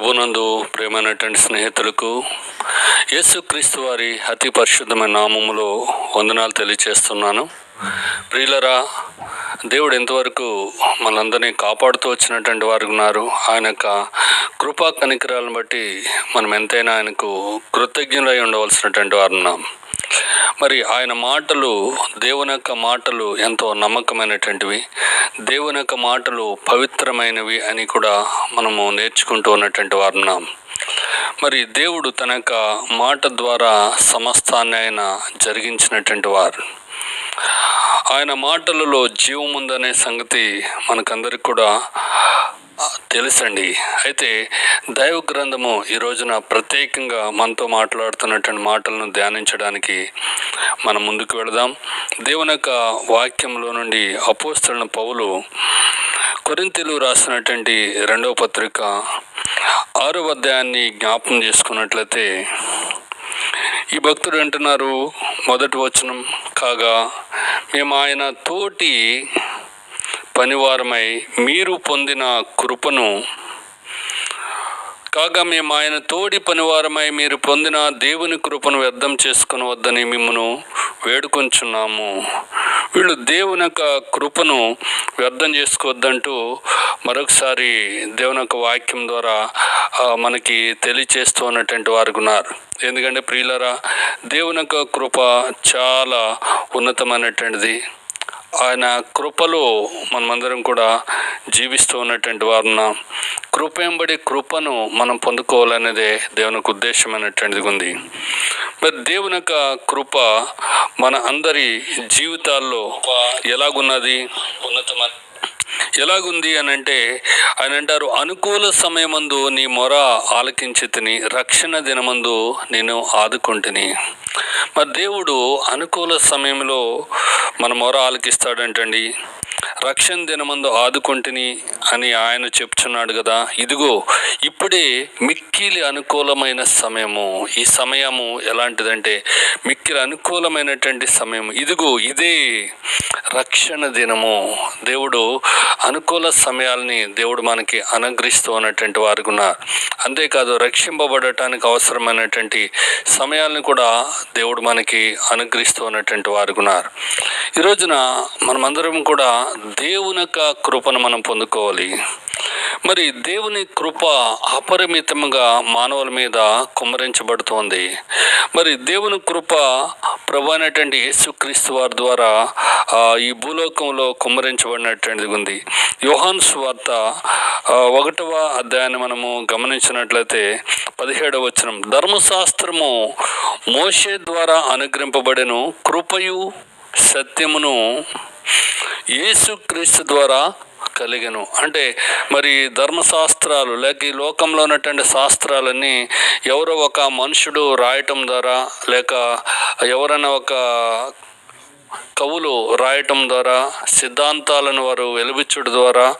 ప్రభునందు ప్రేమైనటువంటి స్నేహితులకు యేసుక్రీస్తు వారి అతి పరిశుద్ధమైన నామములో వందనాలు తెలియచేస్తున్నాను. ప్రియులరా దేవుడు ఎంతవరకు మనందరినీ కాపాడుతూ వచ్చినటువంటి వారు ఉన్నారు. ఆయన యొక్క కృపా కనికరాలను బట్టి మనం ఎంతైనా ఆయనకు కృతజ్ఞులై ఉండవలసినటువంటి వారు ఉన్నాం. మరి ఆయన మాటలు దేవుని యొక్క మాటలు ఎంతో నమ్మకమైనటువంటివి. దేవుని యొక్క మాటలు పవిత్రమైనవి అని కూడా మనము నేర్చుకుంటూ ఉన్నటువంటి వారున్నాం. మరి దేవుడు తన యొక్క మాట ద్వారా సమస్తాన్ని ఆయన జరిగించినటువంటి వారు. ఆయన మాటలలో జీవం ఉందనే సంగతి మనకందరికి కూడా తెలుసండి. అయితే దైవ గ్రంథము ఈ రోజున ప్రత్యేకంగా మనతో మాట్లాడుతున్నటువంటి మాటలను ధ్యానించడానికి మనం ముందుకు వెళదాం. దేవుని యొక్క వాక్యంలో నుండి అపోస్తలన పౌలు కొరింతలు రాసినటువంటి రెండవ పత్రిక ఆరో అధ్యాయాన్ని జ్ఞాపం చేసుకున్నట్లయితే ఈ భక్తుడు అంటున్నారు మొదటి వచనం కాగా మేము ఆయన తోటి పనివారమై మీరు పొందిన కృపను కాగా మేము ఆయన తోడి పనివారమై మీరు పొందిన దేవుని కృపను వ్యర్థం చేసుకుని వద్దని మిమ్మను వేడుకొంచున్నాము. వీళ్ళు దేవుని యొక్క కృపను వ్యర్థం చేసుకోవద్దంటూ మరొకసారి దేవుని యొక్క వాక్యం ద్వారా మనకి తెలియచేస్తూ ఉన్నటువంటి వారు ఉన్నారు. ఎందుకంటే ప్రియులరా దేవుని యొక్క కృప చాలా ఉన్నతమైనటువంటిది. ఆయన కృపలో మనమందరం కూడా జీవిస్తూ ఉన్నటువంటి వారున కృప వెంబడి కృపను మనం పొందుకోవాలనేదే దేవునికి ఉద్దేశమైనటువంటిది ఉంది. మరి దేవుని యొక్క కృప మన అందరి జీవితాల్లో ఎలాగున్నది? ఉన్నతమైన ఎలాగుంది అని అంటే ఆయన అంటారు అనుకూల సమయమందు నీ మొర ఆలకించి తిని రక్షణ దినమందు నేను ఆదుకుంటుని. మరి దేవుడు అనుకూల సమయంలో మన మొర ఆలకిస్తాడంటండి రక్షణ దినమందు ఆదుకుంటుని అని ఆయన చెప్తున్నాడు కదా. ఇదిగో ఇప్పుడే మిక్కిలి అనుకూలమైన సమయము. ఈ సమయము ఎలాంటిదంటే మిక్కిలి అనుకూలమైనటువంటి సమయం ఇదిగో ఇదే రక్షణ దినము. దేవుడు అనుకూల సమయాల్ని దేవుడు మనకి అనుగ్రహిస్తూ ఉన్నటువంటి వారు ఉన్నారు అంతేకాదు రక్షింపబడటానికి అవసరమైనటువంటి సమయాలను కూడా దేవుడు మనకి అనుగ్రహిస్తూ ఉన్నటువంటి వారు ఉన్నారు ఈరోజున మనమందరం కూడా దేవుని యొక్క కృపను మనం పొందుకోవాలి. మరి దేవుని కృప అపరిమితంగా మానవుల మీద కుమ్మరించబడుతోంది. మరి దేవుని కృప ప్రభు అనేటువంటి యేసుక్రీస్తు వారి ద్వారా ఈ భూలోకంలో కుమ్మరించబడినటువంటిది ఉంది. యోహాన్ స్వార్త ఒకటవ అధ్యాయాన్ని మనము గమనించినట్లయితే పదిహేడవ వచనం. ధర్మశాస్త్రము మోషే ద్వారా అనుగ్రహింపబడెను కృపయు సత్యమును యేసుక్రీస్తు ద్వారా కలిగను. అంటే మరి ధర్మశాస్త్రాలు లేక ఈ లోకంలో ఉన్నటువంటి శాస్త్రాలన్నీ ఎవరో ఒక మనుషుడు రాయటం ద్వారా లేక ఎవరైనా ఒక కవులు రాయటం ద్వారా సిద్ధాంతాలను వారు వెలుబిచ్చడం ద్వారా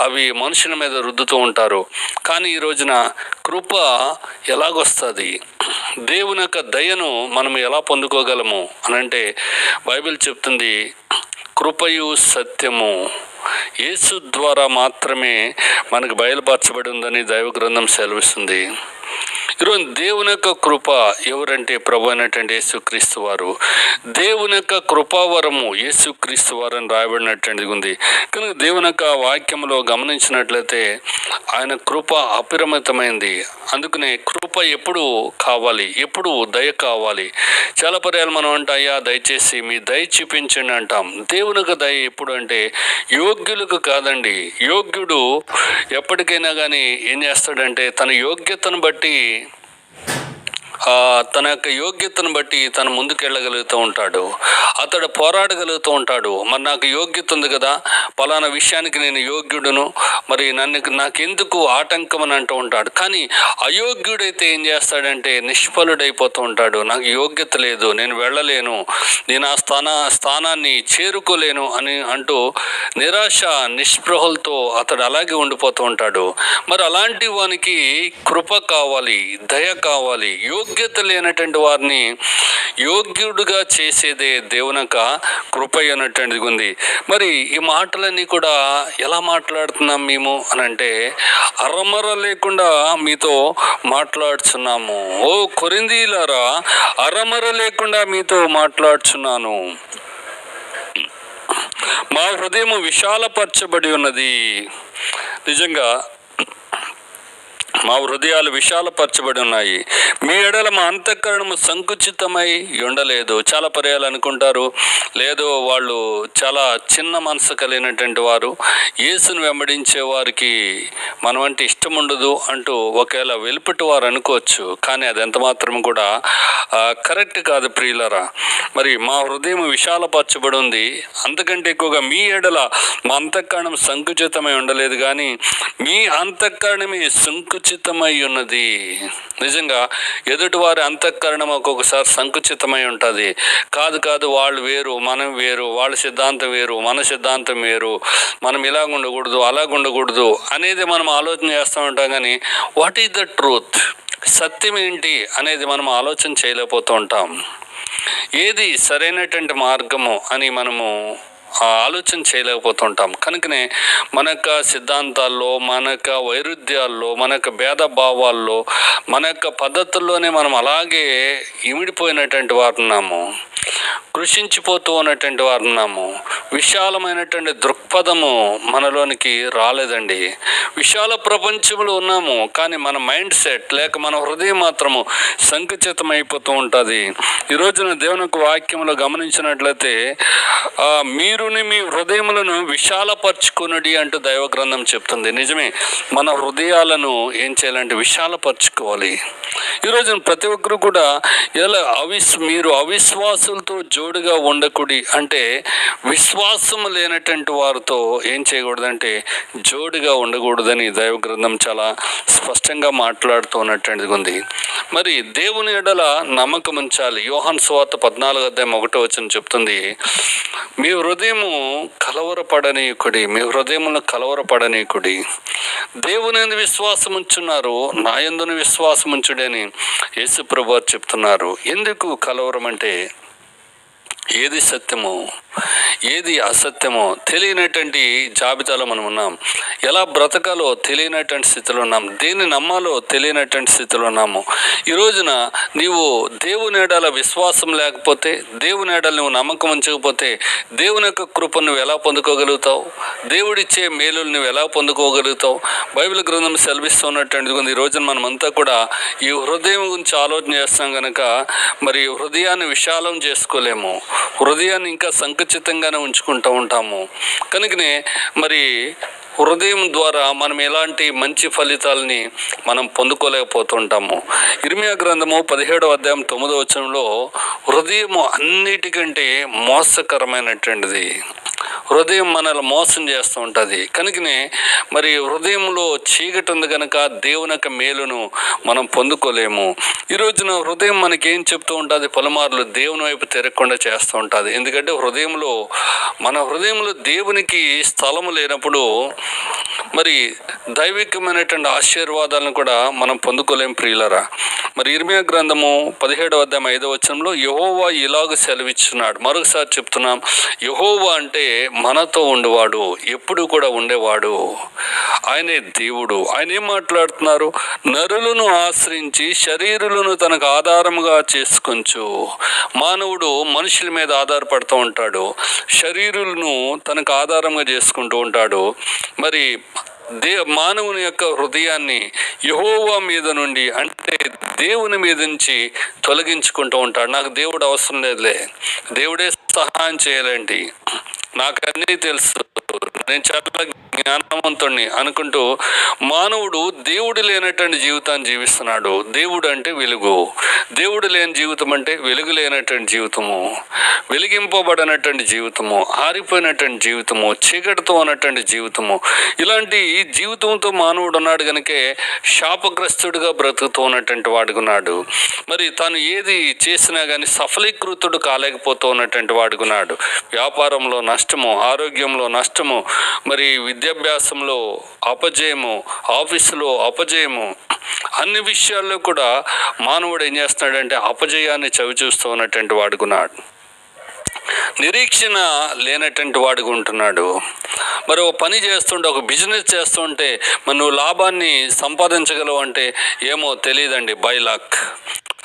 అవి మనుషుల మీద రుద్దుతూ ఉంటారు. కానీ ఈ రోజున కృప ఎలాగొస్తుంది? దేవుని యొక్క దయను మనం ఎలా పొందుకోగలము? అని అంటే బైబిల్ చెప్తుంది కృపయు సత్యము. యేసు ద్వారా మాత్రమే మనకు బయలుపరచబడి ఉందని దైవ గ్రంథం సెలవిస్తుంది. ఈరోజు దేవుని యొక్క కృప ఎవరంటే ప్రభు అయినటువంటి యేసుక్రీస్తు వారు. దేవుని యొక్క కృపావరము యేసుక్రీస్తు వారు అని రాయబడినటువంటిది ఉంది. కనుక దేవుని యొక్క వాక్యంలో గమనించినట్లయితే ఆయన కృప అపరిమితమైంది. అందుకనే కృప ఎప్పుడు కావాలి ఎప్పుడు దయ కావాలి. చాలా పర్యాలు మనం అంట అయ్యా దయచేసి మీ దయ చూపించండి అంటాం. దేవుని యొక్క దయ ఎప్పుడు అంటే యోగ్యులకు కాదండి. యోగ్యుడు ఎప్పటికైనా కానీ ఏం చేస్తాడంటే తన యోగ్యతను బట్టి తన యొక్క యోగ్యతను బట్టి తను ముందుకెళ్ళగలుగుతూ ఉంటాడు. అతడు పోరాడగలుగుతూ ఉంటాడు. మరి నాకు యోగ్యత ఉంది కదా పలానా విషయానికి నేను యోగ్యుడును మరి నన్ను నాకెందుకు ఆటంకం అని అంటూ ఉంటాడు. కానీ అయోగ్యుడైతే ఏం చేస్తాడంటే నిష్ఫలుడైపోతూ ఉంటాడు. నాకు యోగ్యత లేదు నేను వెళ్ళలేను నేను ఆ స్థాన స్థానాన్ని చేరుకోలేను అని అంటూ నిరాశ నిస్పృహలతో అతడు అలాగే ఉండిపోతూ ఉంటాడు. మరి అలాంటి వానికి కృప కావాలి దయ కావాలి యోగ్య యోగ్యత లేనటువంటి వారిని యోగ్యుడుగా చేసేదే దేవునక కృప అన్నటువంటిది ఉంది. మరి ఈ మాటలన్నీ కూడా ఎలా మాట్లాడుతున్నాం మేము అని అంటే అరమర లేకుండా మీతో మాట్లాడుచున్నాము. ఓ కొరిందీలారా అరమర లేకుండా మీతో మాట్లాడుచున్నాను. మా హృదయం విశాలపరచబడి ఉన్నది. నిజంగా మా హృదయాలు విశాలపరచబడి ఉన్నాయి. మీ ఎడల మా అంతఃకరణము సంకుచితమై ఉండలేదు. చాలా పర్యాలు అనుకుంటారు. లేదు వాళ్ళు చాలా చిన్న మనసు కలిగినటువంటి వారు. యేసును వెంబడించే వారికి మనం అంటే ఇష్టం ఉండదు అంటూ ఒకవేళ వెలుపటి వారు అనుకోవచ్చు. కానీ అది ఎంత మాత్రం కూడా కరెక్ట్ కాదు ప్రియులరా. మరి మా హృదయం విశాలపరచబడి ఉంది. అంతకంటే ఎక్కువగా మీ ఎడల మా అంతఃకరణం సంకుచితమై ఉండలేదు. కానీ మీ అంతఃకరణమే సంకుచితమై ఉన్నది. నిజంగా ఎదుటివారి అంతఃకరణం ఒక్కొక్కసారి సంకుచితమై ఉంటుంది. కాదు కాదు వాళ్ళు వేరు మనం వేరు వాళ్ళ సిద్ధాంతం వేరు మన సిద్ధాంతం వేరు మనం ఇలాగ ఉండకూడదు అలాగ ఉండకూడదు అనేది మనం ఆలోచన చేస్తూ ఉంటాం కానీ వాట్ ఈజ్ ద ట్రూత్ సత్యం ఏంటి అనేది మనం ఆలోచన చేయలేకపోతూ ఉంటాం. ఏది సరైనటువంటి మార్గము అని మనము ఆలోచన చేయలేకపోతుంటాం. కనుకనే మన యొక్క సిద్ధాంతాల్లో మన యొక్క వైరుధ్యాల్లో మన యొక్క భేదభావాల్లో మన యొక్క పద్ధతుల్లోనే మనం అలాగే ఇమిడిపోయినటువంటి వారున్నాము. కృషించిపోతూ ఉన్నటువంటి వారు ఉన్నాము విశాలమైనటువంటి దృక్పథము మనలోనికి రాలేదండి. విశాల ప్రపంచంలో ఉన్నాము కానీ మన మైండ్ సెట్ లేక మన హృదయం మాత్రము సంకుచితమైపోతూ ఉంటుంది. ఈ రోజున దేవుని యొక్క వాక్యంలో గమనించినట్లయితే మీరుని మీ హృదయములను విశాలపరచుకునడి అంటూ దైవ గ్రంథం చెప్తుంది. నిజమే మన హృదయాలను ఏం చేయాలంటే విశాలపరచుకోవాలి. ఈ రోజున ప్రతి ఒక్కరు కూడా ఎలా అవిస్ మీరు అవిశ్వాసులతో జో జోడుగా ఉండకుడి అంటే విశ్వాసం లేనటువంటి వారితో ఏం చేయకూడదంటే జోడుగా ఉండకూడదని దైవ గ్రంథం చాలా స్పష్టంగా మాట్లాడుతూ ఉన్నటువంటిది ఉంది. మరి దేవుని ఎడల నమ్మకం ఉంచాలి. యోహన్ స్వాత పద్నాలుగు అధ్యాయం ఒకటో వచ్చిన చెప్తుంది. మీ హృదయము కలవరపడనీయకుడి మీ హృదయమును కలవరపడనీయకుడి. దేవుని ఎందు విశ్వాసం ఉంచున్నారు నా యందును విశ్వాసం ఉంచుడని యేసు ప్రభు చెప్తున్నారు. ఎందుకు కలవరం అంటే ఏది సత్యమో ఏది అసత్యమో తెలియనటువంటి జాబితాలో మనం ఉన్నాం. ఎలా బ్రతకాలో తెలియనటువంటి స్థితిలో ఉన్నాం. దేన్ని నమ్మాలో తెలియనటువంటి స్థితిలో ఉన్నాము. ఈ రోజున నీవు దేవుని విశ్వాసం లేకపోతే దేవుని నువ్వు నమ్మకం ఉంచకపోతే దేవుని యొక్క కృపను నువ్వు ఎలా పొందుకోగలుగుతావు? దేవుడిచ్చే మేలులు నువ్వు ఎలా పొందుకోగలుగుతావు? బైబిల్ గ్రంథం సెలవిస్తున్నటువంటి ఈ రోజున మనమంతా కూడా ఈ హృదయం గురించి ఆలోచన చేస్తాం కనుక మరి హృదయాన్ని విశాలం చేసుకోలేము. హృదయాన్ని ఇంకా సంకుచితంగానే ఉంచుకుంటూ ఉంటాము. కనుకనే మరి హృదయం ద్వారా మనం ఎలాంటి మంచి ఫలితాలని మనం పొందుకోలేకపోతుంటాము. ఇర్మియా గ్రంథము పదిహేడవ అధ్యాయం తొమ్మిదవ వచనంలో హృదయము అన్నిటికంటే మోసకరమైనటువంటిది. హృదయం మనల్ని మోసం చేస్తూ ఉంటుంది. కనుకనే మరి హృదయంలో చీకటి ఉంది కనుక దేవుని యొక్క మేలును మనం పొందుకోలేము. ఈ రోజున హృదయం మనకి ఏం చెప్తూ ఉంటుంది? పలుమార్లు దేవుని వైపు తిరగకుండా చేస్తూ ఉంటుంది. ఎందుకంటే హృదయంలో మన హృదయంలో దేవునికి స్థలము లేనప్పుడు మరి దైవికమైనటువంటి ఆశీర్వాదాలను కూడా మనం పొందుకోలేం ప్రియులరా. మరి ఇర్మియా గ్రంథము పదిహేడవ అధ్యాయం ఐదవ వచనంలో యహోవా ఇలాగ సెలవిచ్చున్నాడు. మరొకసారి చెప్తున్నాం యహోవా అంటే మనతో ఉండేవాడు ఎప్పుడు కూడా ఉండేవాడు. ఆయనే దేవుడు. ఆయన ఏం మాట్లాడుతున్నారు? నరులను ఆశ్రయించి శరీరులను తనకు ఆధారముగా చేసుకొంచు. మానవుడు మనుషుల మీద ఆధారపడుతూ ఉంటాడు. శరీరులను తనకు ఆధారంగా చేసుకుంటూ ఉంటాడు. మరి దే మానవుని యొక్క హృదయాన్ని యహోవా మీద నుండి అంటే దేవుని మీద నుంచి తొలగించుకుంటూ ఉంటాడు. నాకు దేవుడు అవసరం లేదులే. దేవుడే సహాయం చేయాలండి. నాకు అన్నీ తెలుసు. నేను చాలా జ్ఞానవంతుణ్ణి అనుకుంటూ మానవుడు దేవుడు లేనటువంటి జీవితాన్ని జీవిస్తున్నాడు. దేవుడు అంటే వెలుగు. దేవుడు లేని జీవితం అంటే వెలుగు లేనటువంటి జీవితము. వెలిగింపబడినటువంటి జీవితము. ఆరిపోయినటువంటి జీవితము. చీకటితో ఉన్నటువంటి జీవితము. ఇలాంటి జీవితంతో మానవుడు ఉన్నాడు కనుకే శాపగ్రస్తుడిగా బ్రతుకుతూ ఉన్నటువంటి వాడుకున్నాడు మరి తాను ఏది చేసినా కానీ సఫలీకృతుడు కాలేకపోతూ ఉన్నటువంటి వాడుకున్నాడు వ్యాపారంలో నష్టము ఆరోగ్యంలో నష్టము మరి విద్యాభ్యాసంలో అపజయము ఆఫీసులో అపజయము అన్ని విషయాల్లో కూడా మానవుడు ఏం చేస్తున్నాడంటే అపజయాన్ని చవి చూస్తూ ఉన్నటువంటి వాడుకున్నాడు. నిరీక్షణ లేనటువంటి వాడుగా ఉంటున్నాడు. మరి ఒక పని చేస్తుంటే ఒక బిజినెస్ చేస్తుంటే మరి నువ్వు లాభాన్ని సంపాదించగలవు అంటే ఏమో తెలియదండి బై లక్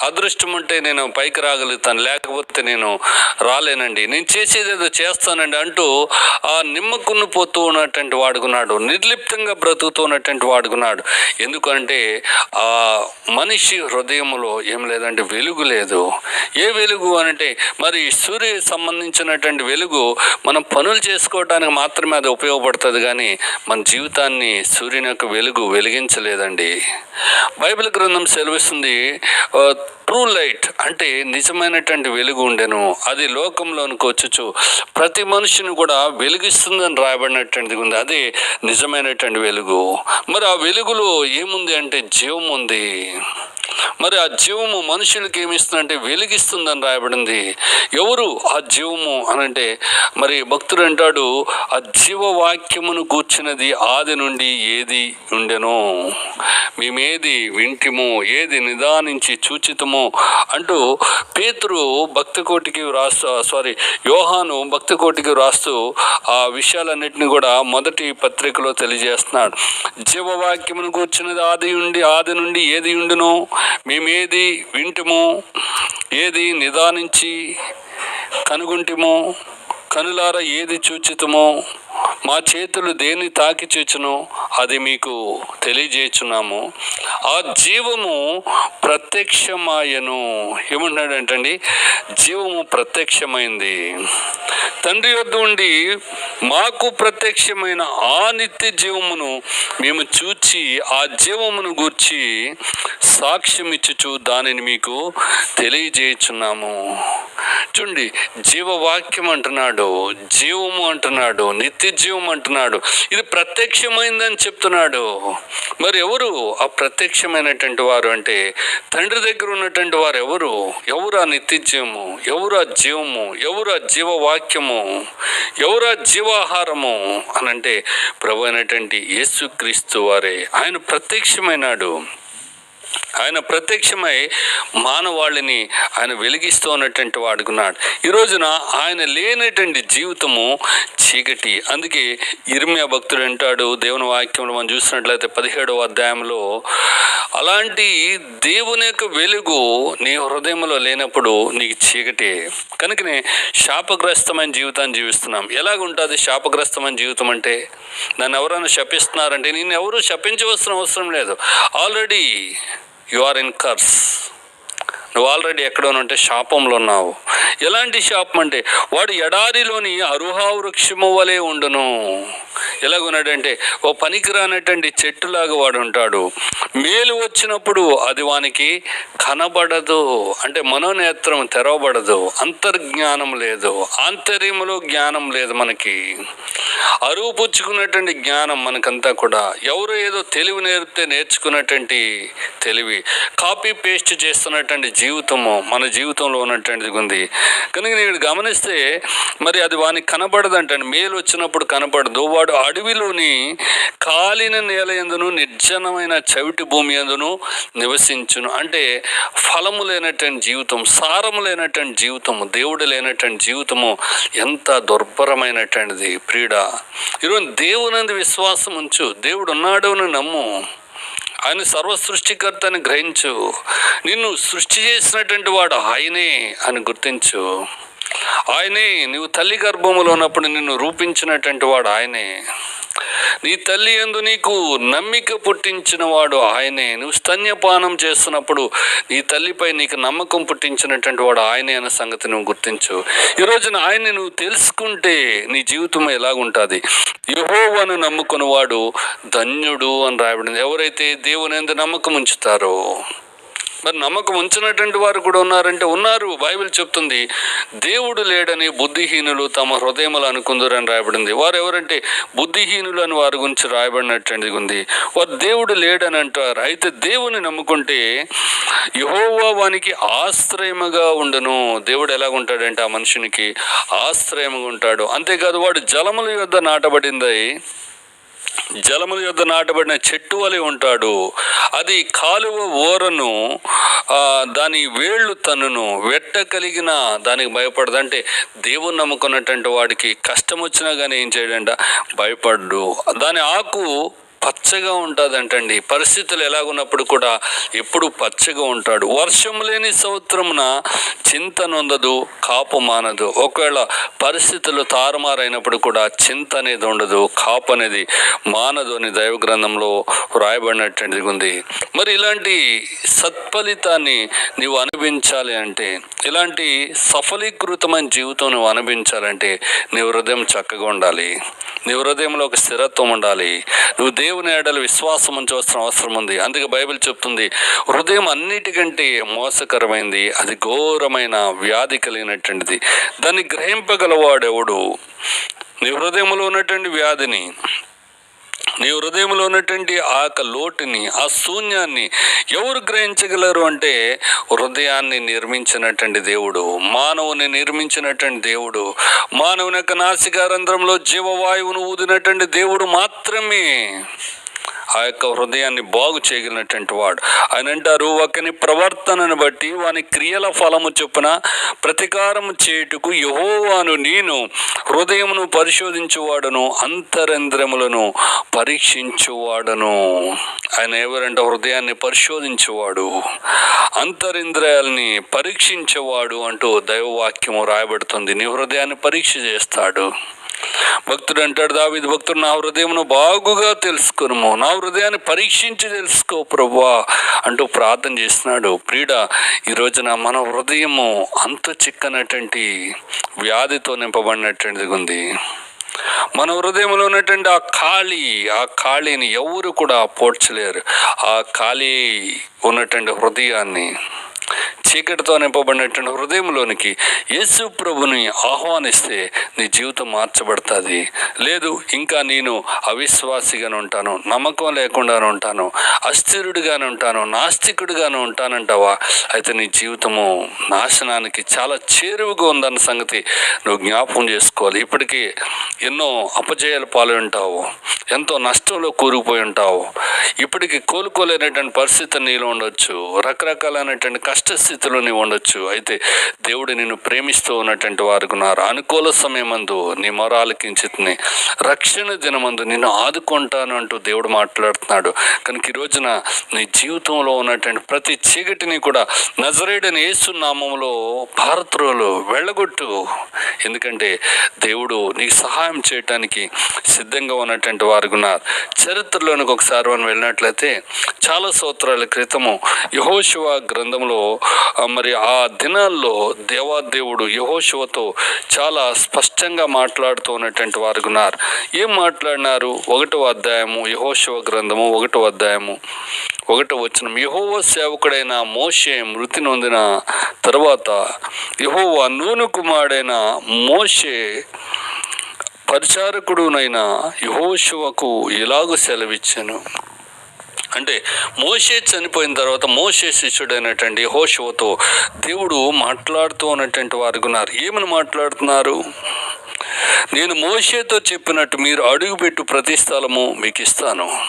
అదృష్టం ఉంటే నేను పైకి రాగలుగుతాను లేకపోతే నేను రాలేనండి. నేను చేసేది ఏదో చేస్తానండి అంటూ ఆ నిమ్మకున్ను పోతూ ఉన్నటువంటి వాడుకున్నాడు నిర్లిప్తంగా బ్రతుకుతూ ఉన్నటువంటి వాడుకున్నాడు ఎందుకంటే ఆ మనిషి హృదయంలో ఏం లేదంటే వెలుగు లేదు. ఏ వెలుగు అనంటే మరి సూర్య సంబంధించినటువంటి వెలుగు మనం పనులు చేసుకోవడానికి మాత్రమే అది ఉపయోగపడుతుంది కానీ మన జీవితాన్ని సూర్యుని యొక్క వెలుగు వెలిగించలేదండి. బైబిల్ గ్రంథం సెలవిస్తుంది ట్రూ లైట్ అంటే నిజమైనటువంటి వెలుగు ఉండెను. అది లోకంలోనికి వచ్చుచు ప్రతి మనిషిని కూడా వెలిగిస్తుందని రాయబడినటువంటిది ఉంది. అది నిజమైనటువంటి వెలుగు. మరి ఆ వెలుగులో ఏముంది అంటే జీవం ఉంది. మరి ఆ జీవము మనుషులకి ఏమిస్తుందంటే వెలిగిస్తుందని రాయబడింది. ఎవరు? ఆ జీవము అనంటే మరి భక్తుడు అంటాడు ఆ జీవవాక్యమును కూర్చున్నది ఆది నుండి ఏది ఉండెనో? మేమేది వింటిమో? ఏది నిదానించి చూచితమో? అంటూ పేతురు భక్తి కోటికి రాస్తూ సారీ యోహాను భక్తి కోటికి రాస్తూ ఆ విషయాలన్నింటినీ కూడా మొదటి పత్రికలో తెలియజేస్తున్నాడు. జీవవాక్యమును కూర్చున్నది ఆది ఉండి ఆది నుండి ఏది ఉండును? మేమేది వింటుమో? ఏది నిదానించి కనుగుంటిమో కనులార ఏది చూచితమో మా చేతులు దేన్ని తాకి చూచును అది మీకు తెలియజేస్తున్నాము ఆ జీవము ప్రత్యక్షమాయను. ఏమంటున్నాడంటండి? జీవము ప్రత్యక్షమైంది. తండ్రి యొద్ద ఉండి మాకు ప్రత్యక్షమైన ఆ నిత్య జీవమును మేము చూచి ఆ జీవమును గూర్చి సాక్ష్యం ఇచ్చుచు దానిని మీకు తెలియజేయుచున్నాము. చూడండి జీవవాక్యం అంటున్నాడు జీవము అంటున్నాడు నిత్య నిత్యజీవం అంటున్నాడు ఇది ప్రత్యక్షమైందని చెప్తున్నాడు. మరి ఎవరు ఆ ప్రత్యక్షమైనటువంటి వారు అంటే? తండ్రి దగ్గర ఉన్నటువంటి వారు ఎవరు? ఎవరు ఆ నిత్యజీవము? ఎవరు ఆ జీవము? ఎవరు ఆ జీవవాక్యము? ఎవరు ఆ జీవాహారము? అని అంటే ప్రభు అయినటువంటి యేసుక్రీస్తు వారే. ఆయన ప్రత్యక్షమైనాడు. ఆయన ప్రత్యక్షమై మానవాళిని ఆయన వెలిగిస్తూ ఉన్నటువంటి వాడుకున్నాడు. ఈ రోజున ఆయన లేనటువంటి జీవితము చీకటి. అందుకే ఇర్మియా భక్తుడు అంటాడు దేవుని వాక్యంలో మనం చూసినట్లయితే పదిహేడవ అధ్యాయంలో అలాంటి దేవుని యొక్క వెలుగు నీ హృదయంలో లేనప్పుడు నీకు చీకటి. కనుకనే శాపగ్రస్తమైన జీవితాన్ని జీవిస్తున్నాం. ఎలాగుంటుంది శాపగ్రస్తమైన జీవితం అంటే? నన్ను ఎవరైనా శపిస్తున్నారంటే నేను ఎవరు శపించవలసిన అవసరం లేదు. Already you are in curse. నువ్వు ఆల్రెడీ ఎక్కడోనంటే శాపంలో ఉన్నావు. ఎలాంటి శాపం అంటే వాడు ఎడారిలోని అరుహా వృక్షము వలె ఉండును. ఎలాగున్నాడంటే ఓ పనికిరానటువంటి చెట్టులాగా వాడు ఉంటాడు. మేలు వచ్చినప్పుడు అది వానికి కనబడదు. అంటే మనోనేత్రం తెరవబడదు. అంతర్జ్ఞానం లేదు. ఆంతర్యములో జ్ఞానం లేదు మనకి. అరువు పుచ్చుకున్నటువంటి జ్ఞానం మనకంతా కూడా. ఎవరు ఏదో తెలివి నేర్పితే నేర్చుకున్నటువంటి తెలివి. కాపీ పేస్ట్ చేస్తున్నటువంటి జీవితము మన జీవితంలో ఉన్నటువంటిది ఉంది. కనుక నేను గమనిస్తే మరి అది వానికి కనబడదంటే మేలు వచ్చినప్పుడు కనబడదు వాడు అడవిలోని కాలిన నేల ఎందును నిర్జనమైన చవిటి భూమి ఎందును నివసించును. అంటే ఫలము లేనటువంటి జీవితం సారము లేనటువంటి జీవితము దేవుడు లేనటువంటి జీవితము ఎంత దుర్భరమైనటువంటిది. ప్రీడ ఈరోజు దేవునందు విశ్వాసం ఉంచు. దేవుడు ఉన్నాడు అని నమ్ము. ఆయన సర్వ సృష్టికర్త అని గ్రహించు. నిన్ను సృష్టి చేసినటువంటి వాడు ఆయనే అని గుర్తించు. ఆయనే నీవు తల్లి గర్భములో ఉన్నప్పుడు నిన్ను రూపించినటువంటి వాడు ఆయనే. నీ తల్లి ఎందు నీకు నమ్మిక పుట్టించిన వాడు ఆయనే. నువ్వు స్తన్యపానం చేస్తున్నప్పుడు నీ తల్లిపై నీకు నమ్మకం పుట్టించినటువంటి వాడు ఆయనే అన్న సంగతి నువ్వు గుర్తించు. ఈ రోజున ఆయన్ని నువ్వు తెలుసుకుంటే నీ జీవితం ఎలాగుంటుంది? యహోవను నమ్ముకుని వాడు ధన్యుడు అని రాయబడింది. ఎవరైతే దేవుని ఎందు నమ్మకం ఉంచుతారో మరి నమ్మకం ఉంచినటువంటి వారు కూడా ఉన్నారంటే ఉన్నారు. బైబిల్ చెప్తుంది దేవుడు లేడని బుద్ధిహీనులు తమ హృదయములు అనుకుందరని రాయబడింది. వారు ఎవరంటే బుద్ధిహీనులు అని వారి గురించి రాయబడినటువంటిది ఉంది. వారు దేవుడు లేడని అంటారు. అయితే దేవుని నమ్ముకుంటే యహోవా వానికి ఆశ్రయముగా ఉండను. దేవుడు ఎలాగుంటాడంటే ఆ మనుషునికి ఆశ్రయముగా ఉంటాడు. అంతేకాదు వాడు జలముల యొద్ద నాటబడిందై జలముల యొద్ నాటబడిన చెట్టు వలె ఉంటాడు. అది కాలువ ఓరను దాని వేళ్ళు తనను వెట్ట కలిగిన దానికి భయపడదు. అంటే దేవుని నమ్ముకున్నటువంటి వాడికి కష్టం వచ్చినా కానీ ఏం చేయడంట? భయపడ్డు. దాని ఆకు పచ్చగా ఉంటుందంటండి. పరిస్థితులు ఎలాగున్నప్పుడు కూడా ఎప్పుడు పచ్చగా ఉంటాడు. వర్షం లేని సంవత్సరమున చింత నొందదు కాపు మానదు. ఒకవేళ పరిస్థితులు తారుమారైనప్పుడు కూడా చింత అనేది ఉండదు కాపు అనేది మానదు అని దైవ గ్రంథంలో వ్రాయబడినటువంటిది ఉంది. మరి ఇలాంటి సత్ఫలితాన్ని నీవు అనుభవించాలి అంటే ఇలాంటి సఫలీకృతమైన జీవితం నువ్వు అనుభవించాలంటే నీ హృదయం చక్కగా ఉండాలి. నీ హృదయంలో ఒక స్థిరత్వం ఉండాలి. నువ్వు దేవుని ఏడలు విశ్వాసం ఉంచవలసిన అవసరం ఉంది. అందుకే బైబిల్ చెప్తుంది హృదయం అన్నిటికంటే మోసకరమైంది అది ఘోరమైన వ్యాధి కలిగినటువంటిది. దాన్ని గ్రహింపగలవాడెవడు? నీ హృదయంలో ఉన్నటువంటి వ్యాధిని నీ హృదయంలో ఉన్నటువంటి ఆ యొక్క లోటుని ఆ శూన్యాన్ని ఎవరు గ్రహించగలరు అంటే హృదయాన్ని నిర్మించినటువంటి దేవుడు మానవుని నిర్మించినటువంటి దేవుడు మానవుని యొక్క నాసికారంధ్రంలో జీవవాయువును ఊదినటువంటి దేవుడు మాత్రమే. ఆ యొక్క హృదయాన్ని బాగు చేయగలిగినటువంటి వాడు. ఆయన అంటారు ఒకని ప్రవర్తనను బట్టి వాని క్రియల ఫలము చొప్పున ప్రతీకారం చేయుటకు యహోవాను నేను హృదయమును పరిశోధించువాడను అంతరంధ్రములను పరీక్షించువాడను. ఆయన ఎవరంటే? హృదయాన్ని పరిశోధించేవాడు అంతరింద్రియాలని పరీక్షించేవాడు అంటూ దైవవాక్యము రాయబడుతుంది. నీ హృదయాన్ని పరీక్ష చేస్తాడు. భక్తుడు అంటాడు దావిది భక్తుడు నా హృదయమును బాగుగా తెలుసుకును నా హృదయాన్ని పరీక్షించి తెలుసుకో ప్రభువా అంటూ ప్రార్థన చేస్తున్నాడు. ప్రీడ ఈ రోజున మన హృదయము అంత చిక్కనటువంటి వ్యాధితో నింపబడినటువంటిది ఉంది. మన హృదయంలో ఉన్నటువంటి ఆ ఖాళీ ఆ ఖాళీని ఎవరు కూడా పోడ్చలేరు. ఆ ఖాళీ ఉన్నటువంటి హృదయాన్ని చీకటితో నింపబడినటువంటి హృదయంలోనికి యేసు ప్రభుని ఆహ్వానిస్తే నీ జీవితం మార్చబడుతుంది. లేదు ఇంకా నేను అవిశ్వాసిగానే ఉంటాను నమ్మకం లేకుండానే ఉంటాను అస్థిరుడిగానే ఉంటాను నాస్తికుడిగానే ఉంటానంటావా? అయితే నీ జీవితము నాశనానికి చాలా చేరువుగా ఉందన్న సంగతి నువ్వు జ్ఞాపకం చేసుకోవాలి. ఇప్పటికీ ఎన్నో అపజయాలు పాలు ఉంటావు ఎంతో నష్టంలో కూరుకుపోయి ఉంటావు. ఇప్పటికి కోలుకోలేనటువంటి పరిస్థితి నీలో ఉండొచ్చు. రకరకాలైనటువంటి కష్ట కష్టస్థితిలో నీవు ఉండొచ్చు. అయితే దేవుడు నిన్ను ప్రేమిస్తూ ఉన్నటువంటి వారు ఉన్నారు అనుకూల సమయమందు నీ మొరాలకించితిని రక్షణ దినమందు నిన్ను ఆదుకుంటాను అంటూ దేవుడు మాట్లాడుతున్నాడు. కనుక ఈ రోజున నీ జీవితంలో ఉన్నటువంటి ప్రతి చీకటిని కూడా నజరేడని యేసు నామంలో భారత్రోలు వెళ్ళగొట్టు. ఎందుకంటే దేవుడు నీకు సహాయం చేయటానికి సిద్ధంగా ఉన్నటువంటి వారు ఉన్నారు చరిత్రలోనికి ఒకసారి మనం వెళ్ళినట్లయితే చాలా సంవత్సరాల క్రితము యహోశివ గ్రంథంలో మరి ఆ దినాల్లో దేవాదేవుడు యహోశివతో చాలా స్పష్టంగా మాట్లాడుతూ ఉన్నటువంటి వారు ఉన్నారు. ఏం మాట్లాడినారు? ఒకటో అధ్యాయము యహోశివ గ్రంథము ఒకటో అధ్యాయము ఒకటో వచ్చిన యహోవ సేవకుడైన మోషే మృతి నొందిన తర్వాత యహోవ నూనె కుమారుడైన మోషే పరిచారకుడునైన యహోశివకు ఇలాగ సెలవిచ్చాను? అంటే మోషే చనిపోయిన తర్వాత మోషే శిష్యుడైనటువంటి హోషోతో దేవుడు మాట్లాడుతూ ఉన్నటువంటి వారు ఉన్నారు. ఏమని మాట్లాడుతున్నారు? నేను మోషేతో చెప్పినట్టు మీరు అడుగుపెట్టు ప్రతి స్థలము మీకు ఇస్తాను.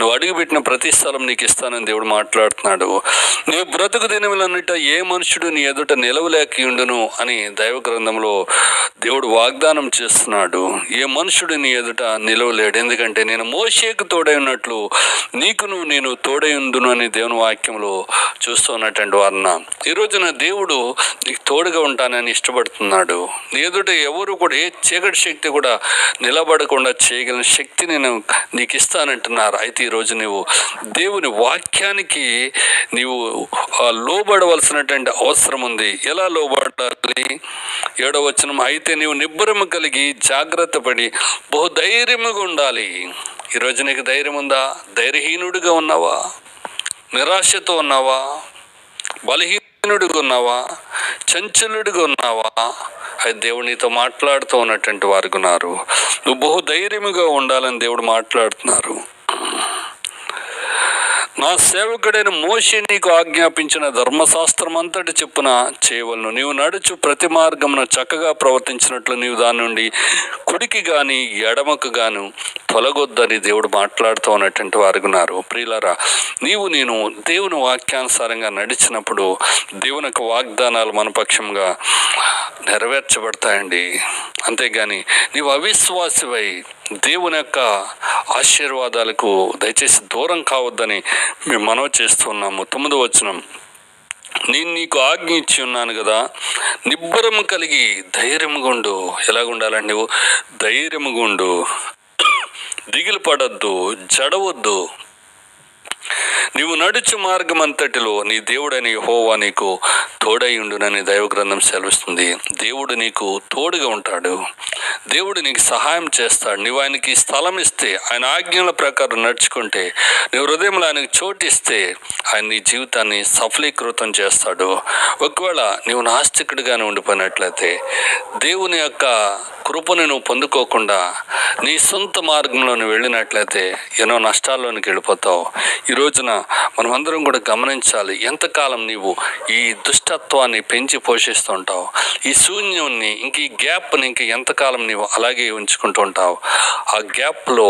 నువ్వు అడుగుపెట్టిన ప్రతి స్థలం నీకు ఇస్తానని దేవుడు మాట్లాడుతున్నాడు. నీ బ్రతుకు దినములన్నిట ఏ మనుషుడు నీ ఎదుట నిలవలేకయుండును అని దైవ గ్రంథంలో దేవుడు వాగ్దానం చేస్తున్నాడు. ఏ మనుషుడు నీ ఎదుట నిలవలేడు. ఎందుకంటే నేను మోషేకు తోడై ఉన్నట్లు నీకును నేను తోడై ఉందును అని దేవుని వాక్యంలో చూస్తూ ఉన్నటువంటి ఈరోజున దేవుడు నీకు తోడుగా ఉంటానని ఇష్టపడుతున్నాడు. నీ ఎదుట ఎవరు కూడా ఏ చీకటి శక్తి కూడా నిలబడకుండా చేయగలిగిన శక్తి నేను నీకు ఇస్తానంటున్నారు. అయితే ఈరోజు నీవు దేవుని వాక్యానికి నీవు లోబడవలసినటువంటి అవసరం ఉంది. ఎలా లోబడాలి? ఏడవచనం అయితే నీవు నిబ్బరము కలిగి జాగ్రత్త పడి బహుధైర్యముగా ఉండాలి. ఈరోజు నీకు ధైర్యం ఉందా? ధైర్యహీనుడిగా ఉన్నావా? నిరాశతో ఉన్నావా? బలహీనుడిగా ఉన్నావా? చంచలుడిగా ఉన్నావా? అది దేవుడు నీతో మాట్లాడుతూ ఉన్నటువంటి వారు ఉన్నారు. నువ్వు బహు ధైర్యముగా ఉండాలని దేవుడు మాట్లాడుతున్నారు. నా సేవకుడైన మోషే నీకు ఆజ్ఞాపించిన ధర్మశాస్త్రం అంతటి చెప్పున చేయవలను. నీవు నడుచు ప్రతి మార్గమున చక్కగా ప్రవర్తించినట్లు నీవు దాని నుండి కుడికి గాని ఎడమకు గాను తొలగొద్దని దేవుడు మాట్లాడుతూ ఉన్నటువంటి వారు ఉన్నారు. ప్రియులరా నీవు నేను దేవుని వాక్యానుసారంగా నడిచినప్పుడు దేవుని యొక్క వాగ్దానాలు మన పక్షంగా నెరవేర్చబడతాయండి. అంతేగాని నీవు అవిశ్వాసివై దేవుని యొక్క ఆశీర్వాదాలకు దయచేసి దూరం కావద్దని మేము మనవి చేస్తున్నాము తొమ్మిది వచనం. నేను నీకు ఆజ్ఞ ఇచ్చి ఉన్నాను కదా నిబ్బరము కలిగి ధైర్యముగుండు. ఎలాగుండాలండి నువ్వు ధైర్యముగుండు. దిగులు పడద్దు జడవద్దు. నీవు నడుచు మార్గం అంతటిలో నీ దేవుడని హోవా నీకు తోడై ఉండునని దైవగ్రంథం సెలవిస్తుంది. దేవుడు నీకు తోడుగా ఉంటాడు. దేవుడు నీకు సహాయం చేస్తాడు. నీవు ఆయనకి స్థలం ఇస్తే ఆయన ఆజ్ఞల ప్రకారం నడుచుకుంటే నీ హృదయంలో ఆయనకు చోటిస్తే ఆయన నీ జీవితాన్ని సఫలీకృతం చేస్తాడు. ఒకవేళ నీవు నాస్తికుడిగానే ఉండిపోయినట్లయితే దేవుని యొక్క కృపను నువ్వు పొందుకోకుండా నీ సొంత మార్గంలో నువ్వు వెళ్ళినట్లయితే ఎన్నో నష్టాల్లోనికి వెళ్ళిపోతావు. ఈ రోజున మనమందరం కూడా గమనించాలి ఎంతకాలం నీవు ఈ దుష్టత్వాన్ని పెంచి పోషిస్తుంటావు ఈ శూన్యాన్ని ఇంక ఈ గ్యాప్ని ఇంక ఎంతకాలం నీవు అలాగే ఉంచుకుంటూ ఉంటావు. ఆ గ్యాప్లో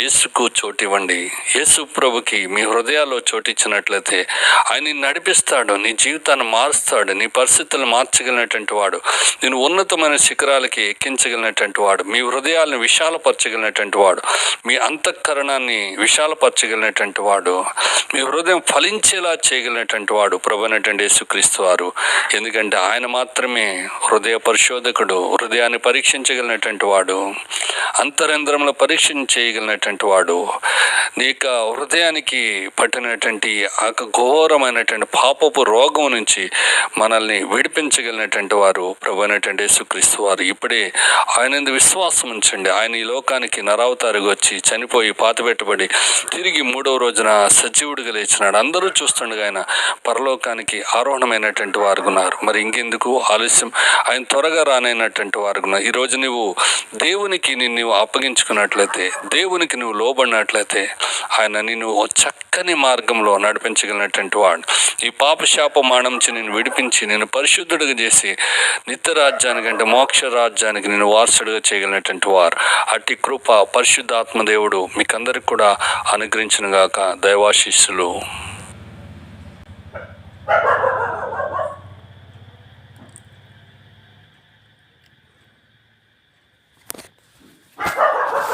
యేసుకు చోటివ్వండి యేసు ప్రభుకి మీ హృదయాల్లో చోటిచ్చినట్లయితే ఆయన నడిపిస్తాడు నీ జీవితాన్ని మారుస్తాడు నీ పరిస్థితులను మార్చగలిగినటువంటి వాడు నేను ఉన్నతమైన శిఖరాలకి ఎక్కించగలిగినటువంటి వాడు మీ హృదయాలను విశాలపరచగలిగినటువంటి వాడు మీ అంతఃకరణాన్ని విశాలపరచగలిగినటువంటి వాడు మీ హృదయం ఫలించేలా చేయగలిగినటువంటి వాడు ప్రభు అనేటువంటి యేసుక్రీస్తు వారు. ఎందుకంటే ఆయన మాత్రమే హృదయ పరిశోధకుడు హృదయాన్ని పరీక్షించగలిగినటువంటి వాడు అంతరంధ్రంలో పరీక్ష చేయగలిగినటువంటి వాడు నీ యొక్క హృదయానికి పట్టినటువంటి ఆ ఘోరమైనటువంటి పాపపు రోగం నుంచి మనల్ని విడిపించగలిగినటువంటి వారు ప్రభు అయినటువంటి యేసుక్రీస్తు వారు. ఇప్పుడే ఆయన విశ్వాసం ఉంచండి. ఆయన ఈ లోకానికి నరావతారుగా వచ్చి చనిపోయి పాతబెట్టబడి తిరిగి మూడవ రోజున సజీవుడిగా లేచినాడు. అందరూ చూస్తుండగా ఆయన పరలోకానికి ఆరోహణమైనటువంటి వారు ఉన్నారు. మరి ఇంకెందుకు ఆలస్యం? ఆయన త్వరగా రానైనటువంటి వారు ఉన్నారు. ఈరోజు నువ్వు దేవునికి నిన్ను నువ్వు అప్పగించుకున్నట్లయితే దేవునికి ఆయనకి నువ్వు లోబడినట్లయితే ఆయన నిన్ను చక్కని మార్గంలో నడిపించగలిగినటువంటి వాడు. ఈ పాపశాప మాణంచి నేను విడిపించి నేను పరిశుద్ధుడిగా చేసి నిత్య రాజ్యానికి అంటే మోక్ష రాజ్యానికి నేను వారసుడిగా చేయగలిగినటువంటి వారు. అట్టి కృప పరిశుద్ధాత్మ దేవుడు మీకందరికి కూడా అనుగ్రహించినగాక దైవాశిస్సులు. you